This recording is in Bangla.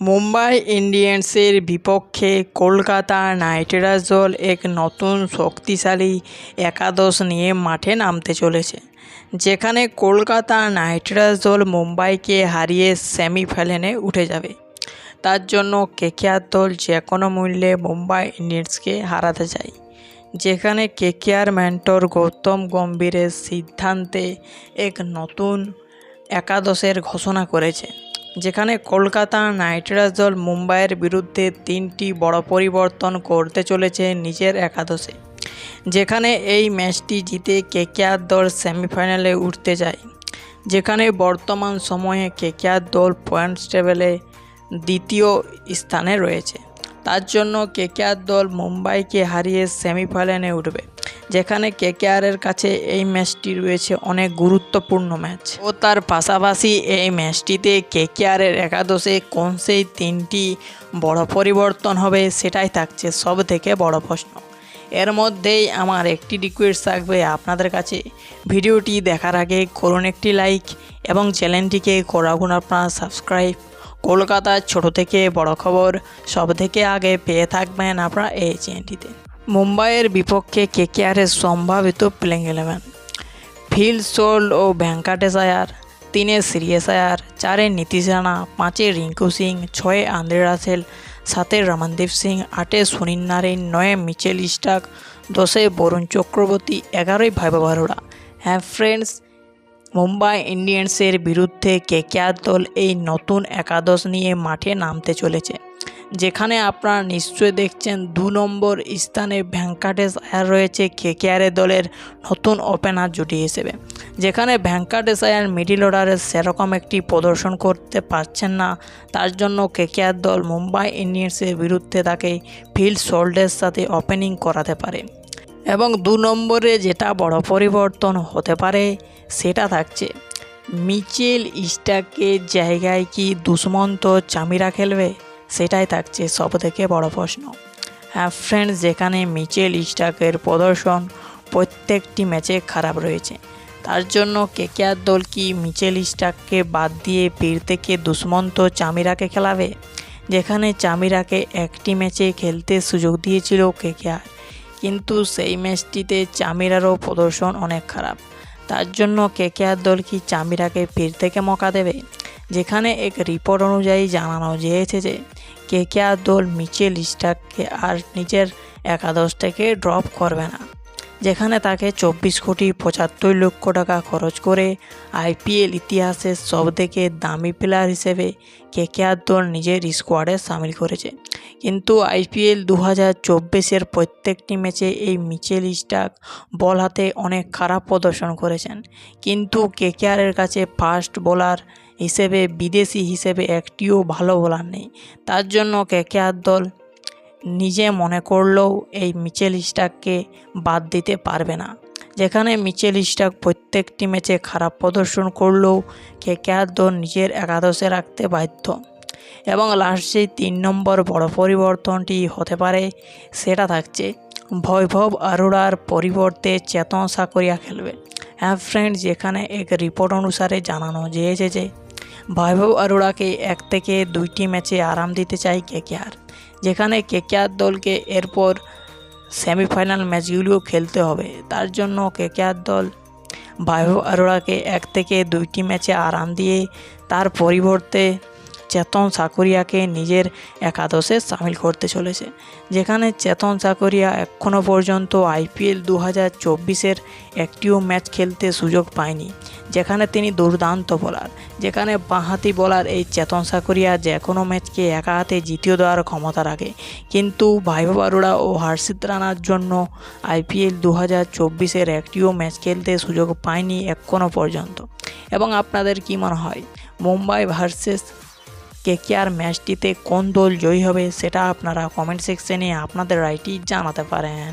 মুম্বাই ইন্ডিয়ান্সের বিপক্ষে কলকাতা নাইট রাইডার্স দল এক নতুন শক্তিশালী একাদশ নিয়ে মাঠে নামতে চলেছে, যেখানে কলকাতা নাইট রাইডার্স দল মুম্বাইকে হারিয়ে সেমিফাইনালে উঠে যাবে। তার জন্য কেকেআর দল যে কোনো মূল্যে মুম্বাই ইন্ডিয়ান্সকে হারাতে চায়, যেখানে কেকেআর মেন্টর গৌতম গম্ভীরের সিদ্ধান্তে এক নতুন একাদশের ঘোষণা করেছে। যেখানে কলকাতা নাইট রাইডার্স দল মুম্বাইয়ের বিরুদ্ধে তিনটি বড় পরিবর্তন করতে চলেছে নিজের একাদশে, যেখানে এই ম্যাচটি জিতে কেকেআর দল সেমিফাইনালে উঠতে যায়, যেখানে বর্তমান সময়ে কেকেআর দল পয়েন্টস টেবিলে দ্বিতীয় স্থানে রয়েছে। তার জন্য কেকেআর দল মুম্বাইকে হারিয়ে সেমিফাইনালে উঠবে। যেখানে কেকেআরের কাছে এই ম্যাচটি রয়েছে অনেক গুরুত্বপূর্ণ ম্যাচ। ও তার পাশাপাশি এই ম্যাচটিতে কেকেআরের একাদশে কোন সেই তিনটি বড় পরিবর্তন হবে সেটাই থাকছে সব থেকে বড় প্রশ্ন। এর মধ্যেই আমার একটি রিকোয়েস্ট থাকবে আপনাদের কাছে। ভিডিওটি দেখার আগে করুন একটি লাইক এবং চ্যানেলটিকে করাগুন আপনারা সাবস্ক্রাইব কলকাতার ছোট থেকে বড় খবর সব থেকে আগে পেয়ে থাকবেন আপনারা এই চ্যানেলটিতে মুম্বাইয়ের বিপক্ষে কেকেআরের সম্ভাবিত প্লেইং ইলেভেন ফিল সোল ও ভেঙ্কাটেশ আয়ার তিনে শ্রিয়েশ আয়ার চারে নীতিশ রানা, পাঁচে রিঙ্কু সিং, ছয়ে আন্দ্রে রাসেল, সাতে রমনদীপ সিং, আটে সুনীল নারিন নয়ে মিচেল স্টাক দশে বরুণ চক্রবর্তী এগারোই ভাইবা বারোড়া হ্যাঁ ফ্রেন্ডস মুম্বাই ইন্ডিয়ান্সের বিরুদ্ধে কেকেআর দল এই নতুন একাদশ নিয়ে মাঠে নামতে চলেছে, যেখানে আপনারা নিশ্চয়ই দেখছেন দু নম্বর স্থানে ভেঙ্কাটেশ আয়ার রয়েছে কেকেআরের দলের নতুন ওপেনার জুটি হিসেবে, যেখানে ভেঙ্কাটেশ আয়ার মিডিল অর্ডারে সেরকম একটি প্রদর্শন করতে পারছেন না। তার জন্য কেকেআর দল মুম্বাই ইন্ডিয়ান্সের বিরুদ্ধে তাকে ফিল্ড সোল্ডের সাথে ওপেনিং করাতে পারে। এবং দু নম্বরে যেটা বড় পরিবর্তন হতে পারে সেটা থাকছে। মিচেল স্টাকের জায়গায় কি দুষ্মন্ত চামিরা খেলবে? সেটাই থাকছে সব থেকে বড় প্রশ্ন। হ্যাঁ ফ্রেন্ডস যেখানে মিচেল স্টাকের প্রদর্শন প্রত্যেকটি ম্যাচে খারাপ রয়েছে, তার জন্য কেকেআর দল কি মিচেল স্টাককে বাদ দিয়ে পীর থেকে দুষ্মন্ত চামিরাকে খেলাবে? যেখানে চামিরাকে একটি ম্যাচে খেলতে সুযোগ দিয়েছিল কেকেআর কিন্তু সেই ম্যাচটিতে চামিরারও প্রদর্শন অনেক খারাপ। তার জন্য কেকেআর দল কি চামিরাকে ফির থেকে মকা দেবে? যেখানে এক রিপোর্ট অনুযায়ী জানানো গিয়েছে যে কেকেআর দল মিচেল স্টাককে আর নিজের একাদশ থেকে ড্রপ করবে না। যেখানে তাকে চব্বিশ কোটি পঁচাত্তর লক্ষ টাকা খরচ করে আইপিএল ইতিহাসের সব থেকে দামি প্লেয়ার হিসেবে কেকেআর দল নিজের স্কোয়াডে সামিল করেছে। কিন্তু আইপিএল দু হাজার চব্বিশের প্রত্যেকটি ম্যাচে এই মিচেল স্টাক বল হাতে অনেক খারাপ প্রদর্শন করেছেন। কিন্তু কেকেআরের কাছে ফাস্ট বোলার হিসেবে, বিদেশি হিসেবে একটিও ভালো বোলার নেই। তার জন্য কেকেআর দল নিজে মনে করলেও এই মিচেল স্টাককে বাদ দিতে পারবে না। যেখানে মিচেল স্টাক প্রত্যেকটি ম্যাচে খারাপ প্রদর্শন করলেও কেকেআর দল নিজের একাদশে রাখতে বাধ্য। এবং লাস্ট তিন নম্বর বড় পরিবর্তনটি হতে পারে, সেটা থাকছে বৈভব আরোড়ার পরিবর্তে চেতন সাকরিয়া খেলবে। হ্যাঁ ফ্রেন্ড যেখানে এক রিপোর্ট অনুসারে জানানো গিয়েছে যে, বৈভব আরোড়াকে এক থেকে দুইটি ম্যাচে আরাম দিতে চায় কেকেআর। যেখানে কেকেআর দলকে এরপর সেমিফাইনাল ম্যাচগুলিও খেলতে হবে। তার জন্য কেকেআর দল বায়ু আরোড়াকে এক থেকে দুইটি ম্যাচে আরাম দিয়ে তার পরিবর্তে চেতন সাকরিয়াকে নিজের একাদশে সামিল করতে চলেছে, যেখানে চেতন সাকরিয়া এখনও পর্যন্ত আইপিএল দু হাজার চব্বিশের একটিও ম্যাচ খেলতে সুযোগ পায়নি, যেখানে তিনি দুর্দান্ত বলার যেখানে বাঁহাতি বোলার এই চেতন সাকরিয়া যে কোনো ম্যাচকে একা হাতে জিতিয়ে দেওয়ার ক্ষমতা রাখে। কিন্তু ভাইভব আরোড়া ও হর্ষিত রানার জন্য আইপিএল দু হাজার চব্বিশের একটিও ম্যাচ খেলতে সুযোগ পায়নি এখনও পর্যন্ত। এবং আপনাদের কী মনে হয়, মুম্বাই ভার্সেস কেকেআর ম্যাচটিতে কোন দল জয়ী হবে সেটা আপনারা কমেন্ট সেকশনে আপনাদের রাইটি জানাতে পারেন।